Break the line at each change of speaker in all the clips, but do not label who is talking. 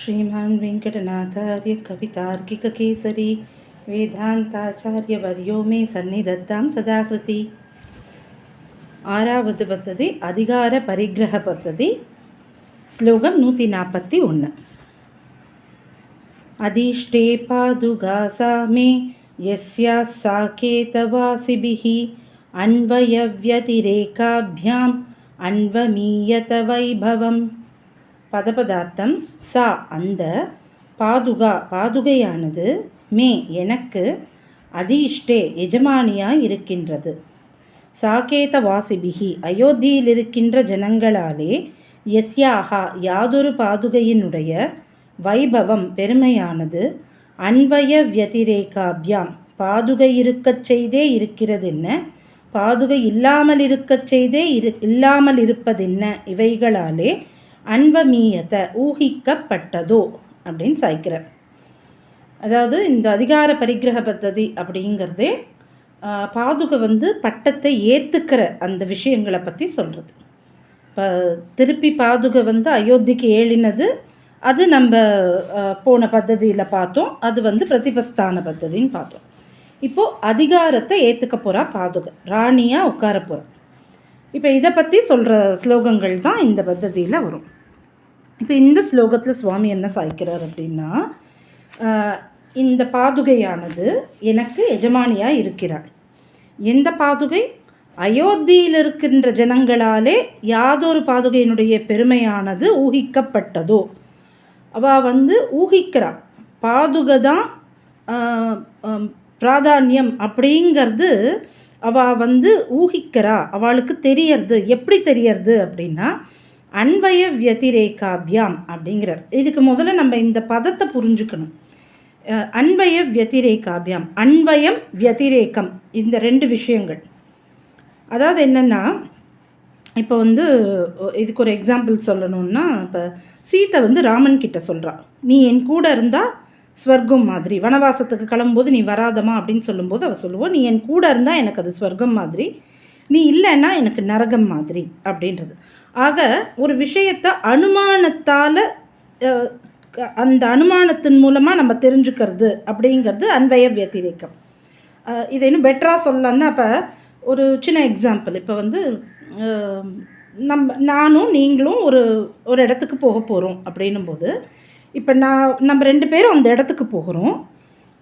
శ్రీమాన్ వెంకటనాథార్య కవితార్కికకేసరి వేదాంతాచార్యవర్యో మే సన్నిధత్తాం సదాకృతి ఆరావది పద్ధతి అధికార పరిగ్రహ పద్ధతి ஸ்லோகம் நூற்றி நாற்பத்தி ஒன்று அதிஷ்டே பாதுகா சாமே எஸ்யா சாகேதவாசிபிः अन्वयव्यतिरेकाभ्याम् अन्वमीयत वैभवम् பதபதார்த்தம். சா அந்த பாதுகா பாதுகையானது மே எனக்கு அதிஷ்டே எஜமானியாய் இருக்கின்றது சாகேத வாசிபிகி அயோத்தியில் இருக்கின்ற ஜனங்களாலே எஸ்யாகா யாதொரு பாதுகையினுடைய வைபவம் பெருமையானது. அன்வய வியதிரேகாபியாம் பாதுகை இருக்கச் செய்தே இருக்கிறதென்ன? பாதுகை இல்லாமல் இருக்கச் செய்தே இரு இல்லாமல் இருப்பதென்ன? இவைகளாலே அன்வமீயத ஊகிக்கப்பட்டதோ அப்படின்னு சாய்க்கிறார். அதாவது இந்த அதிகார பரிகிரக பத்ததி அப்படிங்கிறதே பாதுகை வந்து பட்டத்தை ஏற்றுக்கிற அந்த விஷயங்களை பற்றி சொல்கிறது இப்போ திருப்பி பாதுகை வந்து அயோத்திக்கு ஏழினது அது நம்ம போன பத்ததியில் பார்த்தோம். அது வந்து பிரதிபஸ்தான பத்ததின்னு பார்த்தோம். இப்போது அதிகாரத்தை ஏற்றுக்க போகிறா பாதுகை. ராணியாக உட்கார போகிறா இப்போ இதை பற்றி சொல்கிற ஸ்லோகங்கள் தான் இந்த பத்ததியில் வரும். இப்போ இந்த ஸ்லோகத்தில் சுவாமி என்ன சாய்க்கிறார் அப்படின்னா இந்த பாதுகையானது எனக்கு எஜமானியாக இருக்கிறாள் எந்த பாதுகை? அயோத்தியில் இருக்கின்ற ஜனங்களாலே யாதொரு பாதுகையினுடைய பெருமையானது ஊகிக்கப்பட்டதோ? அவள் வந்து ஊகிக்கிறா. பாதுகை தான் பிராதானியம் அப்படிங்கிறது அவள் வந்து ஊகிக்கிறா அவளுக்கு தெரியறது. எப்படி தெரியறது அப்படின்னா அன்வய வியதிரேகாபியாம் அப்படிங்கிறார். இதுக்கு முதல்ல நம்ம இந்த பதத்தை புரிஞ்சுக்கணும். அன்வய வியதிரேகாபியாம் அன்வயம் வியதிரேக்கம் இந்த ரெண்டு விஷயங்கள். அதாவது என்னென்னா இப்போ வந்து இதுக்கு ஒரு எக்ஸாம்பிள் சொல்லணுன்னா இப்போ சீத்தை வந்து ராமன் கிட்ட சொல்கிறான் நீ என் கூட இருந்தால் ஸ்வர்க்கம் மாதிரி. வனவாசத்துக்கு கிளம்பும்போது நீ வராதமா அப்படின்னு சொல்லும்போது அவள் சொல்லுவோம் நீ என் கூட இருந்தால் எனக்கு அது ஸ்வர்க்கம் மாதிரி. நீ இல்லைன்னா எனக்கு நரகம் மாதிரி. அப்படின்றது. ஆக ஒரு விஷயத்தை அனுமானத்தால் அந்த அனுமானத்தின் மூலமாக நம்ம தெரிஞ்சுக்கிறது அப்படிங்கிறது அன்வய வத்திரேக்கம் இதை இன்னும் பெட்டராக சொல்லலான்னா அப்போ ஒரு சின்ன எக்ஸாம்பிள் இப்போ வந்து நம்ம நானும் நீங்களும் ஒரு ஒரு இடத்துக்கு போக போகிறோம் அப்படின்னும் போது இப்போ நான் நம்ம ரெண்டு பேரும் அந்த இடத்துக்கு போகிறோம்.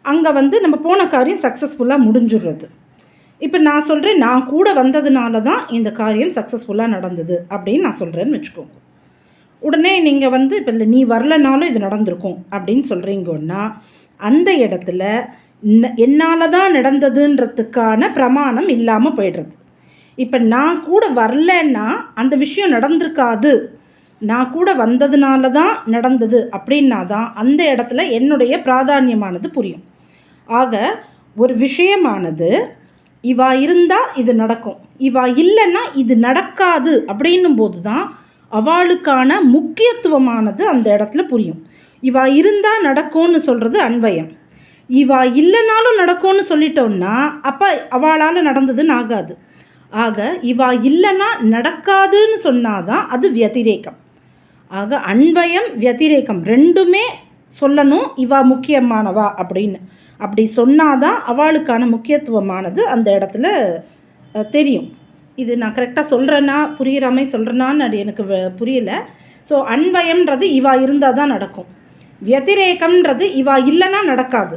அங்கே வந்து நம்ம போன காரியம் சக்ஸஸ்ஃபுல்லாக முடிஞ்சிடுறது இப்போ நான் சொல்கிறேன் நான் கூட வந்ததுனால தான் இந்த காரியம் சக்ஸஸ்ஃபுல்லாக நடந்தது அப்படின்னு நான் சொல்கிறேன்னு வச்சுக்கோங்க. உடனே நீங்கள் வந்து இப்போ இல்லை நீ வரலனாலும் இது நடந்திருக்கும் அப்படின்னு சொல்கிறீங்கன்னா அந்த இடத்துல என்னால் தான் நடந்ததுன்றதுக்கான பிரமாணம் இல்லாமல் போயிடுறது. இப்போ நான் கூட வரலன்னா அந்த விஷயம் நடந்திருக்காது நான் கூட வந்ததுனால தான் நடந்தது அப்படின்னா தான் அந்த இடத்துல என்னுடைய பிராதானியமானது புரியும். ஆக ஒரு விஷயமானது இவா இருந்தால் இது நடக்கும். இவா இல்லைன்னா இது நடக்காது அப்படின்னும் போது தான் அவளுக்கான முக்கியத்துவமானது அந்த இடத்துல புரியும். இவா இருந்தால் நடக்கும்னு சொல்கிறது அன்வயம். இவா இல்லைனாலும் நடக்கும்னு சொல்லிட்டோம்னா அப்போ அவளால் நடந்ததுன்னு ஆகாது. ஆக இவா இல்லைன்னா நடக்காதுன்னு சொன்னாதான் அது வியதிரேக்கம் ஆக அன்வயம் வத்திரேக்கம் ரெண்டுமே சொல்லணும் இவா முக்கியமானவா அப்படின்னு. அப்படி சொன்னாதான் அவளுக்கான முக்கியத்துவமானது அந்த இடத்துல தெரியும். இது நான் கரெக்டாக சொல்கிறேன்னா புரிகிற சொல்கிறேனான்னு அது எனக்கு புரியல. ஸோ அன்வயம்ன்றது இவா இருந்தால் தான் நடக்கும். வத்திரேக்கம்ன்றது இவா இல்லைன்னா நடக்காது.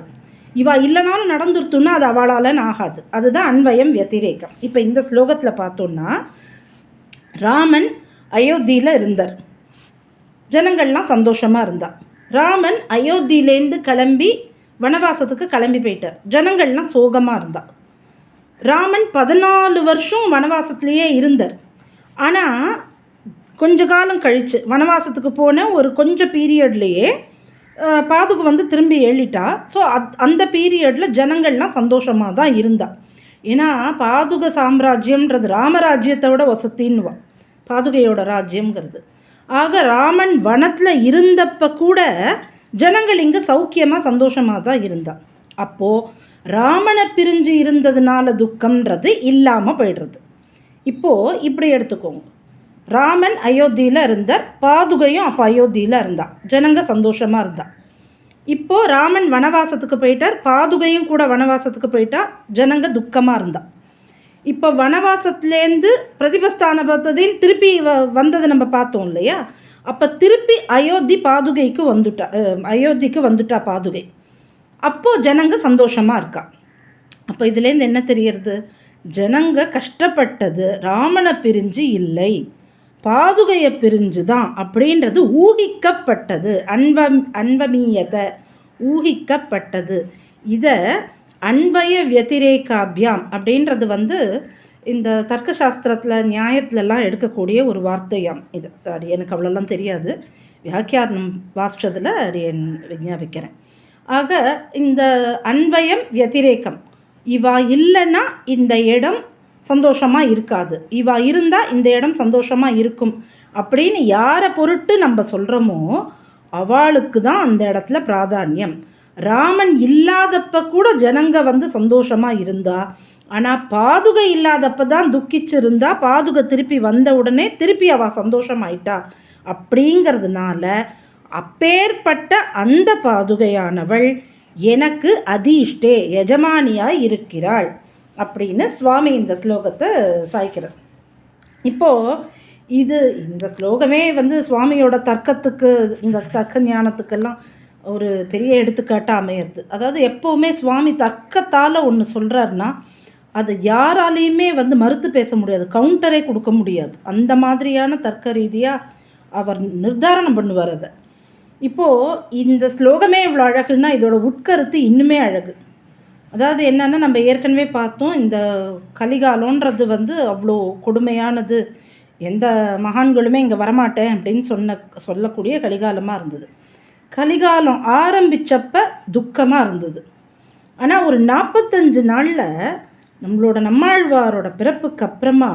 இவா இல்லைனாலும் நடந்துருத்துன்னா அது அவளாலன்னு ஆகாது. அதுதான் அன்வயம் வத்திரேக்கம் இப்போ இந்த ஸ்லோகத்தில் பார்த்தோன்னா ராமன் அயோத்தியில் இருந்தார். ஜனங்கள்லாம் சந்தோஷமாக இருந்தார் ராமன் அயோத்தியிலேருந்து கிளம்பி வனவாசத்துக்கு கிளம்பி போயிட்டார். ஜனங்கள்லாம் சோகமாக இருந்தா. ராமன் பதினாலு வருஷம் வனவாசத்துலேயே இருந்தார். ஆனால் கொஞ்ச காலம் கழித்து வனவாசத்துக்கு போன ஒரு கொஞ்சம் பீரியட்லேயே பாதுகு வந்து திரும்பி எழுதிட்டா ஸோ அத் அந்த பீரியடில் ஜனங்கள்லாம் சந்தோஷமாக தான் இருந்தா. ஏன்னா பாதுக சாம்ராஜ்யம்ன்றது ராமராஜ்யத்தை விட வசத்தின்னுவா பாதுகையோட ராஜ்யம்ங்கிறது. ஆக ராமன் வனத்தில் இருந்தப்போ கூட ஜனங்கள் இங்கே சௌக்கியமாக சந்தோஷமாக தான் இருந்தான் அப்போது ராமனை பிரிஞ்சு இருந்ததுனால துக்கம்ன்றது இல்லாமல் போயிடுறது. இப்போது இப்படி எடுத்துக்கோங்க. ராமன் அயோத்தியில் இருந்தார் பாதுகையும் அப்போ அயோத்தியில் இருந்தா. ஜனங்க சந்தோஷமாக இருந்தாள் இப்போது ராமன் வனவாசத்துக்கு போயிட்டார் பாதுகையும் கூட வனவாசத்துக்கு போயிட்டா ஜனங்க துக்கமாக இருந்தாள் இப்போ வனவாசத்துலேருந்து பிரதிபஸ்தான பத்ததின் திருப்பி வ வந்ததை நம்ம பார்த்தோம் இல்லையா? அப்போ திருப்பி அயோத்தி பாதுகைக்கு வந்துட்டா அயோத்திக்கு வந்துட்டா பாதுகை. அப்போது ஜனங்க சந்தோஷமாக இருக்கா? அப்போ இதுலேருந்து என்ன தெரியறது? ஜனங்க கஷ்டப்பட்டது ராமனை பிரிஞ்சு இல்லை பாதுகையை பிரிஞ்சு தான் அப்படின்றது ஊகிக்கப்பட்டது அன்பம் அன்பமீயத ஊகிக்கப்பட்டது. இதை அன்வய வத்திரேகாபியாம் அப்படின்றது வந்து இந்த தர்க்க சாஸ்திரத்தில் நியாயத்திலலாம் எடுக்கக்கூடிய ஒரு வார்த்தையாம் இது. அது எனக்கு அவ்வளோலாம் தெரியாது. வியாக்கியானம் வாசித்ததில் அது என் விஞ்ஞாபிக்கிறேன். ஆக இந்த அன்வயம் வத்திரேக்கம் இவா இல்லைன்னா இந்த இடம் சந்தோஷமாக இருக்காது. இவா இருந்தால் இந்த இடம் சந்தோஷமாக இருக்கும் அப்படின்னு யாரை பொருட்டு நம்ம சொல்கிறோமோ அவளுக்கு தான் அந்த இடத்துல பிராதானியம். ராமன் இல்லாதப்ப கூட ஜனங்க வந்து சந்தோஷமாக இருந்தா ஆனால் பாதுகை இல்லாதப்ப தான் துக்கிச்சிருந்தா பாதுகை திருப்பி வந்த உடனே திருப்பி அவள் சந்தோஷமாயிட்டா. அப்படிங்கிறதுனால அப்பேற்பட்ட அந்த பாதுகையானவள் எனக்கு அதிஷ்டே எஜமானியாய் இருக்கிறாள் அப்படின்னு சுவாமி இந்த ஸ்லோகத்தை சாய்க்கிறார். இப்போது இது இந்த ஸ்லோகமே வந்து சுவாமியோட தர்க்கத்துக்கு இந்த தர்க்க ஞானத்துக்கெல்லாம் ஒரு பெரிய எடுத்துக்காட்டாக அமையிறது. அதாவது எப்போவுமே சுவாமி தர்க்கத்தால் ஒன்று சொல்கிறாருன்னா அது யாராலையுமே வந்து மறுத்து பேச முடியாது கவுண்டரே கொடுக்க முடியாது. அந்த மாதிரியான தர்க்க ரீதியாக அவர் நிர்தாரணம் பண்ணுவார் அதை. இப்போது இந்த ஸ்லோகமே இவ்வளோ அழகுன்னா இதோட உட்கருத்து இன்னுமே அழகு. அதாவது என்னென்னா நம்ம ஏற்கனவே பார்த்தோம் இந்த கலிகாலன்றது வந்து அவ்வளோ கொடுமையானது. எந்த மகான்களுமே இங்கே வரமாட்டேன் அப்படின்னு சொன்ன சொல்லக்கூடிய கலிகாலமாக இருந்தது. கலிகாலம் ஆரம்பித்தப்ப துக்கமாக இருந்தது. ஆனால் ஒரு நாற்பத்தஞ்சு நாளில் நம்மளோட நம்மாழ்வாரோட பிறப்புக்கு அப்புறமா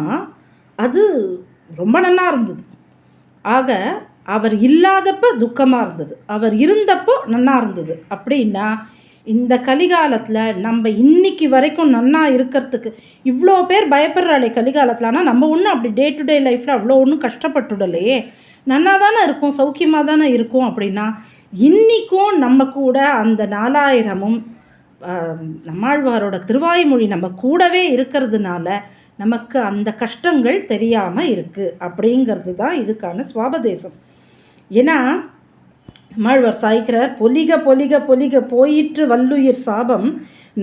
அது ரொம்ப நல்லா இருந்தது. ஆக அவர் இல்லாதப்ப துக்கமாக இருந்தது. அவர் இருந்தப்போ நன்னா இருந்தது. அப்படின்னா இந்த கலிகாலத்தில் நம்ம இன்னைக்கு வரைக்கும் நன்னா இருக்கிறதுக்கு இவ்வளோ பேர் பயப்படுறாளே கலிகாலத்தில். ஆனால் நம்ம ஒன்றும் அப்படி டே டு டே லைஃப்பில் அவ்வளோ ஒன்றும் கஷ்டப்பட்டுடலையே. நன்னா தானே இருக்கும் சௌக்கியமாக தானே இருக்கும் அப்படின்னா இன்றைக்கும் நம்ம கூட அந்த நாலாயிரமும் நம்மாழ்வாரோட திருவாய்மொழி நம்ம கூடவே இருக்கிறதுனால நமக்கு அந்த கஷ்டங்கள் தெரியாமல் இருக்குது அப்படிங்கிறது தான் இதுக்கான சுவாபதேசம். ஏன்னா நம்மாழ்வார் சாய்க்கிறார் பொலிக பொலிக பொலிக போயிற்று வல்லுயிர் சாபம்.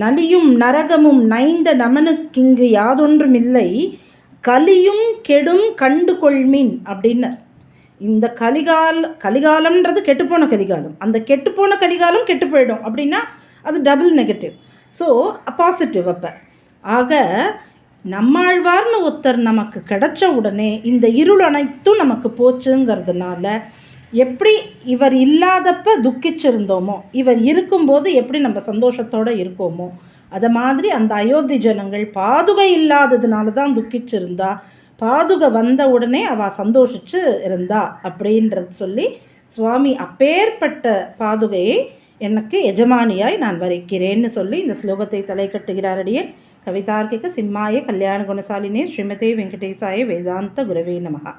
நலியும் நரகமும் நைந்த நமனுக்கிங்கு யாதொன்றுமில்லை. கலியும் கெடும் கண்டு கொள்மின் அப்படின்னு இந்த கலிகால் கலிகாலம்ன்றது கெட்டுப்போன கலிகாலம். அந்த கெட்டுப்போன கலிகாலம் கெட்டு போயிடும் அப்படின்னா அது டபுள் நெகட்டிவ் ஸோ பாசிட்டிவ் அப்போ. ஆக நம்மாழ்வார்னு ஒருத்தர் நமக்கு கிடைச்ச உடனே இந்த இருள் அனைத்தும் நமக்கு போச்சுங்கிறதுனால எப்படி இவர் இல்லாதப்ப துக்கிச்சிருந்தோமோ இவர் இருக்கும்போது எப்படி நம்ம சந்தோஷத்தோடு இருக்கோமோ அதை மாதிரி அந்த அயோத்தி ஜனங்கள் பாதுகை இல்லாததுனால தான் துக்கிச்சிருந்தா பாதுகை வந்த உடனே அவள் சந்தோஷிச்சு இருந்தா அப்படின்றது சொல்லி சுவாமி அப்பேற்பட்ட பாதுகையை எனக்கு எஜமானியாய் நான் வரைக்கிறேன்னு சொல்லி இந்த ஸ்லோகத்தை தலை கட்டுகிறாரடியே கவிதார்க்கிக சிம்மாய கல்யாண குணசாலினே ஸ்ரீமதே வெங்கடேசாய வேதாந்த குரவே நமகா